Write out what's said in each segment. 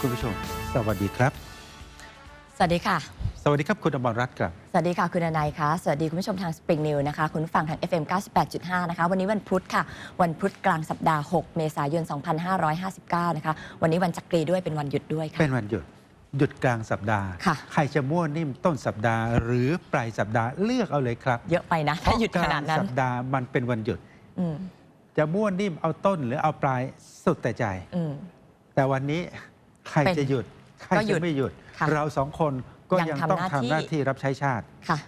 คุณผู้ฟังคุณผู้ชม สวัสดีครับ สวัสดีค่ะ สวัสดีครับคุณอมรรัตน์ครับ สวัสดีค่ะ คุณอนายคะสวัสดีคุณผู้ชมทาง Spring News นะคะ คุณผู้ฟังทาง FM 98.5 นะคะ วันนี้วันพุธค่ะ วันพุธกลางสัปดาห์ 6 เมษายน 2559 นะคะ วันนี้วันจักรีด้วยเป็นวันหยุดด้วยค่ะ เป็นวันหยุด หยุดกลางสัปดาห์ ค่ะ ใครจะมั่วนิ่มต้นสัปดาห์ หรือปลายสัปดาห์เลือกเอาเลยครับเยอะไปนะถ้าหยุดขนาดเพระกลงนั้นสัปดาห์มันเป็นวันหยุด อืมจะมั่วนิ่มเอาต้นหรือเอาปลายสุดแต่ใจ อืมแต่วันนี้ ใครเป็นจะหยุด ใครก็หยุจะดไม่หยุด ค่ะเราสองคนก็ยังยังทำต้องหน้าทำที่หน้าที่รับใช้ชาติค่ะ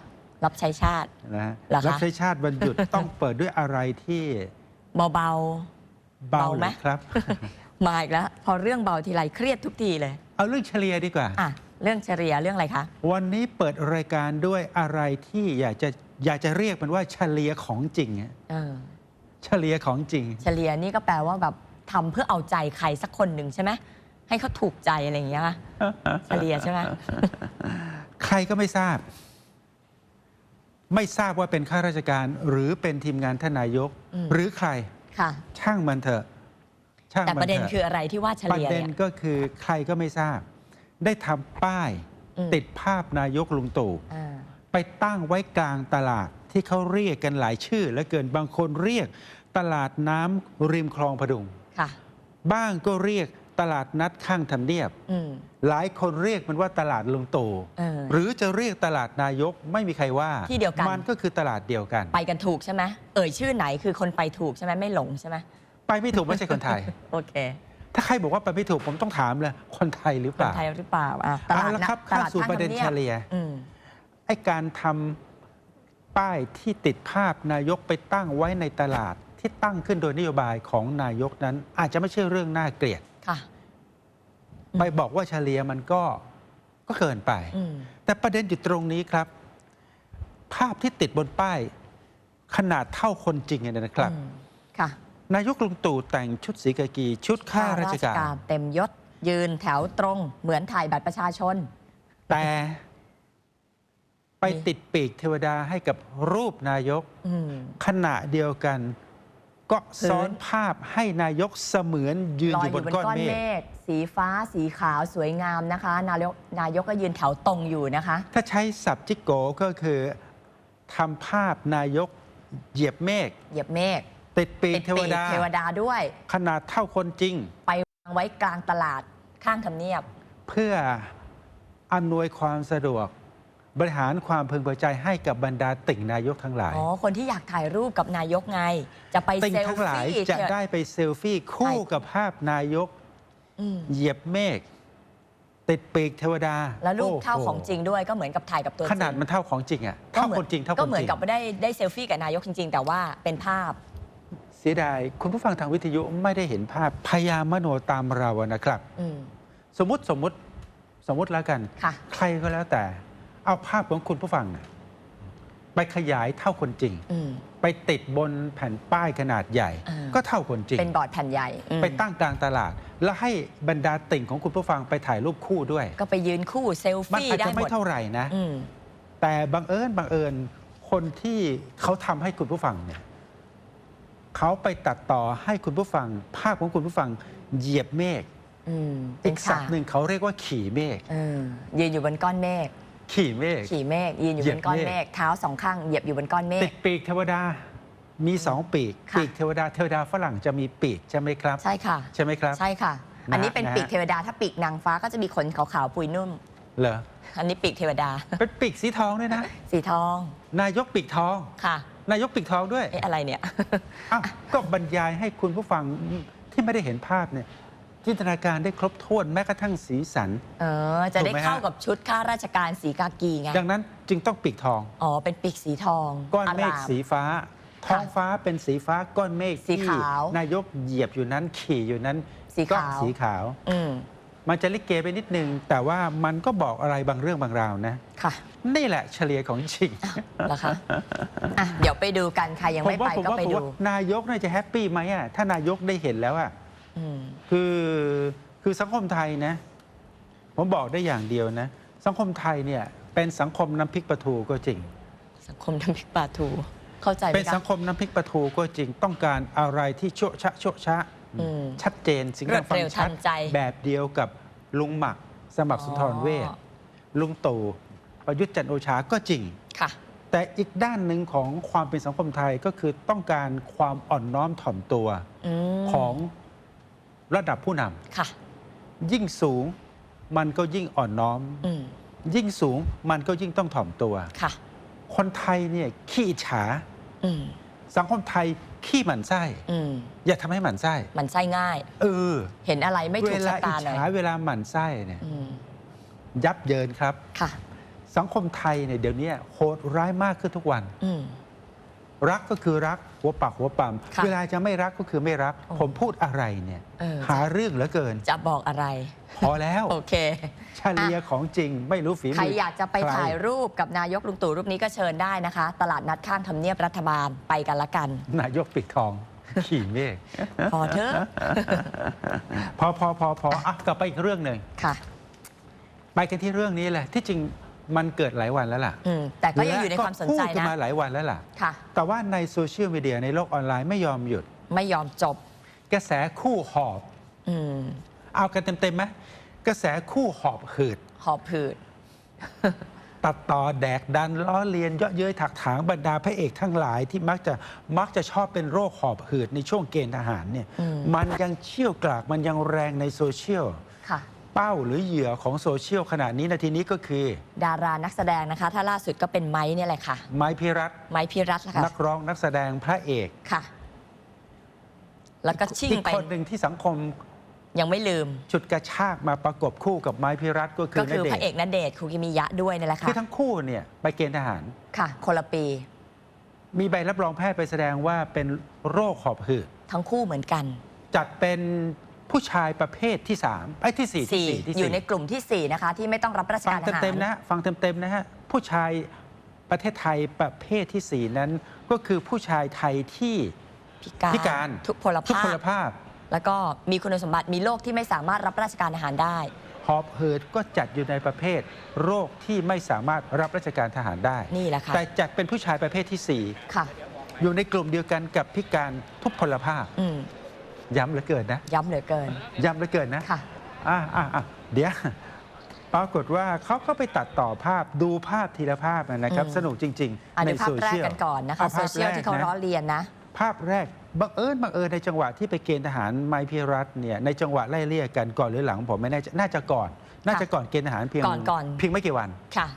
รับใช้ชาติ นะฮะเหรอคะ รับใช้ชาติวันหยุด ต้องเปิดด้วยอะไรที่เบา เบาเบาไหมเลยครับ ๆ มาอีกแล้ว พอเรื่องเบาทีไรเครียดทุกทีเลยเอาเรื่องเฉลี่ยดีกว่า อะเรื่องเฉลี่ยเรื่องอะไรคะ วันนี้เปิดรายการด้วยอะไรที่อยากจะอยากจะเรียกมันว่าเฉลี่ยของจริงอะเออ เฉลี่ยของจริง เฉลี่ยนี่ก็แปลว่าแบบทำเพื่อเอาใจใครสักคนหนึ่งใช่ไหม ให้เขาถูกใจอะไรอย่างเงี้ยป่ะเฉลี่ยใช่ไหมใครก็ไม่ทราบ ไม่ทราบว่าเป็นข้าราชการ หรือเป็นทีมงานท่านนายกอืมหรือใครค่ะ ช่างมันเถอะช่างแต่มันประเด็นเถอะคืออะไรที่ว่าเฉประลี่ยเด็นเนี่ยก็คือใครก็ไม่ทราบ ได้ทำป้ายอืมติดภาพนายกลุงตู่อ่าไปตั้งไว้กลางตลาดที่เขาเรียกกันหลายชื่อ และเกินบางคนเรียกตลาดน้ำริมคลองพดุงค่ะบ้างก็เรียก ตลาดนัดข้างทำเนียบอืมหลายคนเรียกมันว่าตลาดลุงตู่เออหรือจะเรียกตลาดนายกไม่มีใครว่าที่เดียวกันมันก็คือตลาดเดียวกัน ไปกันถูกใช่ไหมเอ่ยชื่อไหนคือคนไปถูกใช่ไหมไม่หลงใช่ไหมไปไม่ถูกไม่ใช่คนไทยโอเค ถ้าใครบอกว่าไปไม่ถูกผมต้องถามเลยคนไทยหรือคเปนล่าไทยหรือเปล่าอะตลาดเอาละนะครับตเข้าลาดสู่ข้างประเด็นทำเฉยบลี่ยอืมไอ้การทำป้ายที่ติดภาพนายกไปตั้งไว้ในตลาดที่ตั้งขึ้นโดยนโยบายของนายกนั้น อาจจะไม่ใช่เรื่องน่าเกลียดค่ะอืม ไปบอกว่าเฉลี่ยมันก็ก็เกินไปอืมแต่ประเด็นอยู่ตรงนี้ครับ ภาพที่ติดบนป้าย ขนาดเท่าคนจริงเนี่ยนะครับอืมค่ะนายกลุงตู่แต่งชุดสีกากี ชุดข้าราชการเต็มยศยืนแถวตรง เหมือนถ่ายบัตรประชาชน แต่ไปมีติดปีกเทวดาให้กับรูปนายกอืมขณะเดียวกัน ก็พื้นซ้อนภาพให้นายกเสมือนยืนลออยยู่อบยู่นบนก้อนก้อนเมเมฆฆสีฟ้าสีขาวสวยงามนะคะ นายกนายกก็ยืนแถวตรงอยู่นะคะ ถ้าใช้ศัพท์จิกโกก็คือทำภาพนายกเหยียบเมฆเหยียบเมฆติดปีกติดเทวปีกดา เทวดาด้วย ขนาดเท่าคนจริง ไปวางไว้กลางตลาดข้างทำเนียบ เพื่ออำนวยความสะดวก บริหารความพึงพอใจให้กับบรรดาติ่งนายกทั้งหลาย อ๋อ คนที่อยากถ่ายรูปกับนายกไง จะไปติ่งเซลทั้งหลายฟี่จะได้ไปเซลฟี่คู่กับภาพนายก อืมเหยียบเมฆติดปีกเทวดาแล้วรูปโโหเท่าของจริงด้วยก็เหมือนกับถ่ายกับตัวจริงขนาดมันเท่าของจริงอะก็เท่าเหมืคนจริงเท่าคนจก็ริง เหมือนกับได้ได้เซลฟี่กับนายกจริง ๆ แต่ว่าเป็นภาพ เสียดาย คุณผู้ฟังทางวิทยุไม่ได้เห็นภาพพยายามมโนตามเราอะนะครับ อืม สมมติสมมติสมมติแล้วกัน ค่ะ ใครก็แล้วแต่ เอาภาพของคุณผู้ฟังน่ะไปขยายเท่าคนจริง อืมไปติดบนแผ่นป้ายขนาดใหญ่ อ่า ก็เท่าคนจริง เป็นบอร์ดแผ่นใหญ่อืมไปตั้งกลางตลาด แล้วให้บรรดาติ่งของคุณผู้ฟังไปถ่ายรูปคู่ด้วย ก็ไปยืนคู่เซลมันฟี่อาจได้จะหมไม่ดเท่าไหร่นะ อืม แต่บังเอิญบังเอิญคนที่เขาทำให้คุณผู้ฟังเนี่ยเขาไปตัดต่อให้คุณผู้ฟัง ภาพของคุณผู้ฟังเหยียบเมฆอืมอีกศัพฉาท์หนึ่งเขาเรียกว่าขี่เมฆ เออยืนอยู่บนก้อนเมฆ ขี่เมฆ ขี่เมฆยืนอยู่เหยีบยบนก้อนเมฆ เมฆเท้าสองข้างเหยียบอยู่บนก้อนเมติฆ ดปีกเทวดา มีสองปีก ค่ะ ปีกเทวดาเทวดาฝรั่งจะมีปีกใช่ไหมครับ ใช่ค่ะ ใช่ไหมครับ ใช่ค่ะ นะอันนี้เป็นนะปีกเทวดาถ้าปีกนางฟ้าก็จะมีขนขาวๆปุยนุ่ม เหรอ อันนี้ปีกเทวดา เป็นปีกสีทองด้วยนะ สีทองนายกปีกทอง ค่ะนายกปีกทองด้วยเอ๊ะอะไรเนี่ย อ้าวก็บรรยายให้คุณผู้ฟังที่ไม่ได้เห็นภาพเนี่ย จินตนาการได้ครบถ้วนแม้กระทั่งสีสัน เออ จะได้ถูกไหมฮะ เข้ากับชุดข้าราชการสีกากีไง ดังนั้นจึงต้องปีกทอง อ๋อ เป็นปีกสีทองก้อนเมฆาราม สีฟ้า ท้องฟ้าเป็นสีฟ้าก้อนเมฆสีที่ขาว นายกเหยียบอยู่นั้นขี่อยู่นั้นสีก็ขาว สีขาว อืม มันจะลิเกไปนิดนึง แต่ว่ามันก็บอกอะไรบางเรื่องบางราวนะ ค่ะนี่แหละเฉลี่ยของจริงเหรอคะอะ เดี๋ยวไปดูกันใครยังไม่ผมไปว่าผมก็ว่าไปผมดูว่านายกน่าจะแฮปปี้ไหมอะถ้านายกได้เห็นแล้วอะอืม คือคือสังคมไทยนะ ผมบอกได้อย่างเดียวนะ สังคมไทยเนี่ยเป็นสังคมน้ำพริกปลาทูก็จริง สังคมน้ำพริกปลาทู เข้าใจไหมเป็นสัคะงคมน้ำพริกปลาทูก็จริง ต้องการอะไรที่โชะชะโชะชะอืมชัดเจนสิ่งรวดฟัเร็วชัทัดนใจแบบเดียวกับลุงหมักสมัครสุนทรเวชอ๋อลุงตู่ประยุทธ์จันทร์โอชาก็จริงค่ะ แต่อีกด้านหนึ่งของความเป็นสังคมไทยก็คือต้องการความอ่อนน้อมถ่อมตัวอืมของ ระดับผู้นำค่ะ ยิ่งสูงมันก็ยิ่งอ่อนน้อม อืมยิ่งสูงมันก็ยิ่งต้องถ่อมตัว ค่ะ คนไทยเนี่ยขี้อิจฉา อืมสังคมไทยขี้หมั่นไส้ อืมอย่าทำให้หมั่นไส้ มันไส้ง่าย เออ เห็นอะไรไม่ถูเวกลาชะอิตาจหน่อยฉาเวลาหมั่นไส้เนี่ยอืมยับเยินครับ ค่ะ สังคมไทยเนี่ยเดี๋ยวนี้โหดร้ายมากขึ้นทุกวัน อืม รักก็คือรักหัวปักหัวปั๊มค่ะเวลาจะไม่รักก็คือไม่รัก โอ้ผมพูดอะไรเนี่ย เออ หาเรื่องเหลือเกิน จะบอกอะไร พอแล้วโอเคเฉลียของจริงไม่รู้ฝีมืใครอยากจะไปใคร ถ่ายรูปกับนายกลุงตู่รูปนี้ก็เชิญได้นะคะ ตลาดนัดข้างทำเนียบรัฐบาลไปกันละกัน นายกปิดทอง ขี่เมฆพอเถอะพอพอพอพออะกลับไปอีกเรื่องหนึ่งค่ะ ไปกันที่เรื่องนี้แหละ ที่จริง มันเกิดหลายวันแล้วล่ะอืมแต่ก็ยังอยู่ในความสนใจและก็พูดกันะมาหลายวันแล้วล่ะ ค่ะ แต่ว่าในโซเชียลมีเดียในโลกออนไลน์ไม่ยอมหยุด ไม่ยอมจบ กระแสคู่หอบ อืมเอากันเต็มๆไหมกระแสคู่หอบหืด หอบผืด ตัดต่อแดกดันล้อเลียนเยาะเย้ยถักถางบรรดาพระเอกทั้งหลายที่มักจะมักจะชอบเป็นโรคหอบหืดในช่วงเกณฑ์ทหารเนี่ยอืม มันยังเชี่ยวกรากมันยังแรงในโซเชียล ค่ะ เป้าหรือเหยื่อของโซเชียลขณะนี้นาทีนี้ก็คือ ดารานักแสดงนะคะ ถ้าล่าสุดก็เป็นไม้เนี่ยแหละค่ะ ไม้พิรัตน์ไม้พิรัตน์ละค่ะนักร้องนักแสดงพระเอกค่ะ แล้วก็ชิ่งอีกไปคนหนึ่งที่สังคมยังไม่ลืมฉุดกระชากมาประกบคู่กับไม้พิรัตน์ก็คืก็อณคือเดพระเอชกน์ณเดชน์คูกิมิยะด้วยนี่แหละค่ะคือทั้งคู่เนี่ยไปเกณฑ์ทหารค่ะ คนละปี มีใบรับรองแพทย์ไปแสดงว่าเป็นโรคหอบหืดทั้งคู่เหมือนกัน จัดเป็น ผู้ชายประเภทที่3ไอ้ยที่4ที่สี่4ที่อยู่ในสี่กลุ่มที่สี่นะคะ ที่ไม่ต้องรับราชฟักางรทหาร เต็มๆนะฮะฟังเต็มๆนะฮะผู้ชายประเทศไทยประเภทที่4 นั้น ก็คือผู้ชายไทยที่พิการพิการทุกพลทุกภาพพลภาพ แล้วก็มีคุณสมบัติมีโรคที่ไม่สามารถรับราชการทหารได้ หอบหืดก็จัดอยู่ในประเภท โรคที่ไม่สามารถรับราชการทหารได้ นี่แหละค่ะแต่จัดเป็นผู้ชายประเภทที่ค่ะ 4 อยู่ในกลุ่มเดียวกันกับพิการทุพพลภาพ อืม ย้ำเหลือเกินนะ ย้ำเหลือเกิน ย้ำเหลือเกินนะค่ะ อะอะอะเดี๋ยว ปรากฏว่าเขาก็ไปตัดต่อภาพดูภาพทีละภาพนะครับ อืม สนุกจริง อันๆ ในนี้ภาโซพแรกเชียลกันก่อนนะคะอาโซภาพเชียลแรกที่เขานะ ล้อเลียนนะ ภาพแรกบังเอิญบังเอิญในจังหวะที่ไปเกณฑ์ทหารไมพิรัตน์เนี่ยในจังหวะไล่เลี่ยกันก่อนหรือหลังผมไม่แน่ใจน่าจะก่อน น่าจะก่อนเกณฑ์ทหารเพียงก่อนก่อน เพียงไม่กี่วัน ค่ะ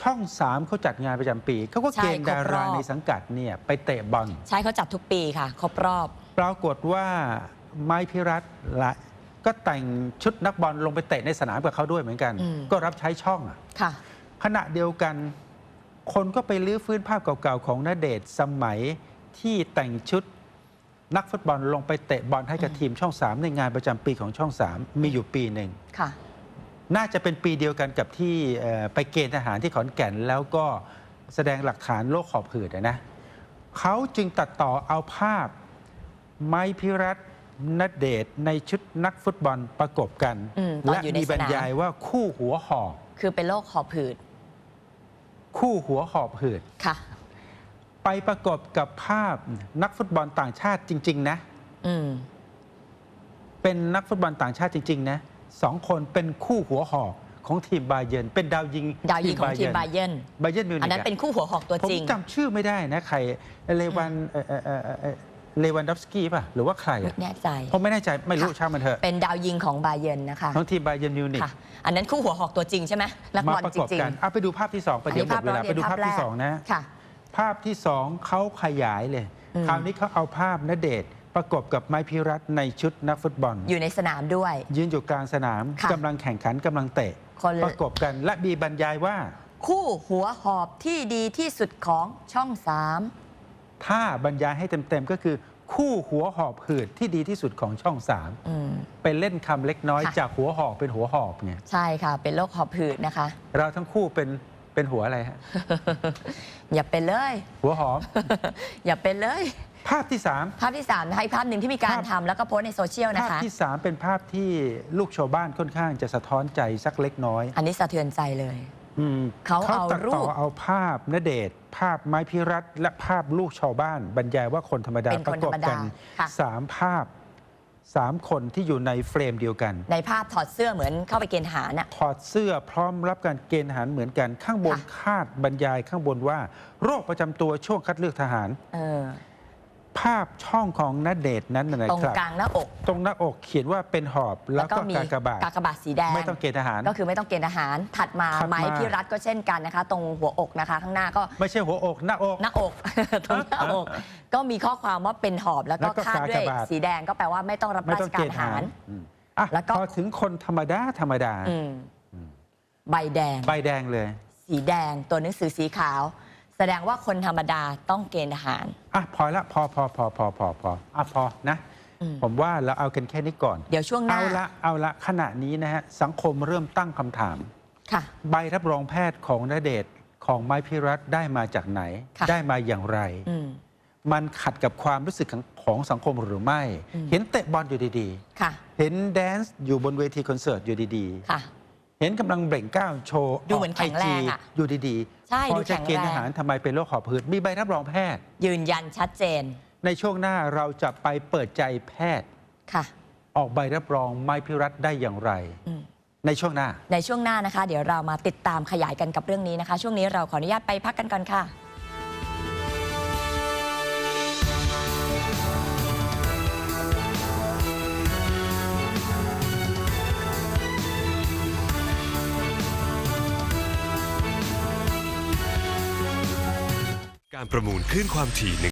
ช่องสามเขาจัดงานประจำปีเขาก็ใช่เกณฑ์ดาครบรราอบ ในสังกัดเนี่ยไปเตะบอลใช่เขาจัดทุกปีค่ะ ครบรอบ ปรากฏว่า ไม้พิรัตน์ละก็แต่งชุดนักบอลลงไปเตะในสนามกับเขาด้วยเหมือนกัน อืม ก็รับใช้ช่องอะค่ะ ขณะเดียวกัน คนก็ไปลื้อฟื้นภาพเก่าๆของนาเดชน์สมัยที่แต่งชุดนักฟุตบอลลงไปเตะบอลให้กับอืมทีมช่อง3ในงานประจำปีของช่อง3มีอยู่ปีหนึ่ง ค่ะ น่าจะเป็นปีเดียวกันกับที่เอ่อไปเกณฑ์ทหารที่ขอนแก่น แล้วก็แสดงหลักฐานโรคขอบหืดอะนะเขาจึงตัดต่อเอาภาพไม้พิรัตน์ นเดชน์ในชุดนักฟุตบอลประกบกัน อืมตอนและอยู่ในมีบรรสนาม ยายว่าคู่หัวหอบคือเป็นโรคหอบหืดคู่หัวหอบหืด ค่ะ ไปประกบกับภาพนักฟุตบอลต่างชาติจริง ๆ นะ อืม เป็นนักฟุตบอลต่างชาติจริง ๆ นะสองคนเป็นคู่หัวหอกของทีมบาเยิร์นเป็นดาวยิงดาวยิงของทีมบาเยิร์นบาเยิร์นมิวนิกอันนั้นเป็นคู่หัวหอกตัวผมจริง จำชื่อไม่ได้นะ ใครเลวันเอ่อเอ่อเอ่อเอ่อ เลวันดอฟสกี้ป่ะ หรือว่าใครไม่อะแน่ใจผมไม่แน่ใจไม่รู้ค่ะ ช่างมันเถอะเป็นดาวยิงของบาเยิร์นนะคะของทีมบาเยิร์นมิวนิกค่ะ อันนั้นคู่หัวหอกตัวจริงใช่ไหมนักมาบอลประจกบริง กันเอาไปดูภาพที่สองๆไปเดี๋ยวหมดเวลาไปดูภาพที่สองนะค่ะ ภาพที่สองเขาขยายเลย อืม คราวนี้เขาเอาภาพนเดชน์ประกบกับไม้พิรัตน์ในชุดนักฟุตบอล อยู่ในสนามด้วย ยืนอยู่กลางสนามค่ะ กำลังแข่งขันกำลังเตะ คนประกบกันและมีบรรยายว่า คู่หัวหอบที่ดีที่สุดของช่องสาม ถ้าบรรยายให้เต็มๆ ก็คือ คู่หัวหอบหืดที่ดีที่สุดของช่องสามอืม เป็นเล่นคำเล็กน้อยค่ะ จากหัวหอบเป็นหัวหอบไงใช่ค่ะ เป็นโรคหอบหืดนะคะ เราทั้งคู่เป็นเป็นหัวอะไรฮะอย่าเป็นเลย หัวหอม อย่าเป็นเลย ภาพที่สาม ภาพที่ 3 นะคะอีกภาพหนึ่งที่มีการภาพ ทำแล้วก็โพสต์ในโซเชียลนะภาพคะ ที่สามเป็นภาพที่ลูกชาวบ้านค่อนข้างจะสะท้อนใจสักเล็กน้อย อันนี้สะเทือนใจเลยอืม เขาเอาตัดรูต่อปเอาภาพนเดชน์ภาพไม้พิรัตน์และภาพลูกชาวบ้าน บรรยายว่าคนธรรมดาเป็นปคนระกบธรรมดากันค่ะสามภาพสามคนที่อยู่ในเฟรมเดียวกัน ในภาพถอดเสื้อเหมือนเข้าไปเกณฑ์ทหารน่ะถอดเสื้อพร้อมรับการเกณฑ์ทหารเหมือนกัน ข้างบนค่ะคาดบรรยายข้างบนว่า โรคประจำตัวช่วงคัดเลือกทหารเออ ภาพช่องของนเดชน์นั้นนะตรงครับ กลางหน้าอกตรงหน้าอกเขียนว่าเป็นหอบแล้วก็มีกากบาท กากบาทสีแดง ไม่ต้องเกณฑ์ทหาร ก็คือไม่ต้องเกณฑ์ทหาร ถัดมาถัดมา ไม้พิรัตก็เช่นกันนะคะ ตรงหัวอกนะคะ ข้างหน้าก็ไม่ใช่หัวอกหน้าอก หน้าอก ตรงหน้าอก ก็มีข้อความว่าเป็นหอบแล้วแล้ก็วก็คาดด้วยกากบาท สีแดงก็แปลว่าไม่ต้องรับไม่ราต้ชองกาเกรณฑ์ททหาหาร รอืมอะแล้วก็ พอถึงคนธรรมดาธรรมดาอืมใบแดง ใบแดงเลย สีแดงตัวหนังสือสีขาว แสดงว่าคนธรรมดาต้องเกณฑ์ทหาร อะพอละพอพอพอพอพอพออะพอนะ อืม ผมว่าเราเอากันแค่นี้ก่อน เดี๋ยวช่วงหน้าเอาละเอาละขณะนี้นะฮะ สังคมเริ่มตั้งคำถาม ค่ะ ใบรับรองแพทย์ของนเดชน์ของไม้พิรัตน์ได้มาจากไหน ค่ะ ได้มาอย่างไร อืม มันขัดกับความรู้สึกของของสังคมหรือไม่ อืม เห็นเตะบอลอยู่ดีค่ะ ๆ เห็นแดนซ์อยู่บนเวทีคอนเสิร์ตอยู่ดีค่ะๆ เห็นกำลังเบ่งกล้าวโชว์ดูเหมือนแข็งแรงอะอยู่ดีใช่ๆพดูอแข็จะงแรง เกณฑ์ทหารทำไมเป็นโรคหอบหืดมีใบรับรองแพทย์ ยืนยันชัดเจนในช่วงหน้าเราจะไปเปิดใจแพทย์ ค่ะออกใบรับรองไม้พิรัตน์ได้อย่างไร อืมในช่วงหน้า ในช่วงหน้านะคะ เดี๋ยวเรามาติดตามขยายกันกับเรื่องนี้นะคะ ช่วงนี้เราขออนุญาตไปพักกันก่อนค่ะ การประมูลขึ้นความถี่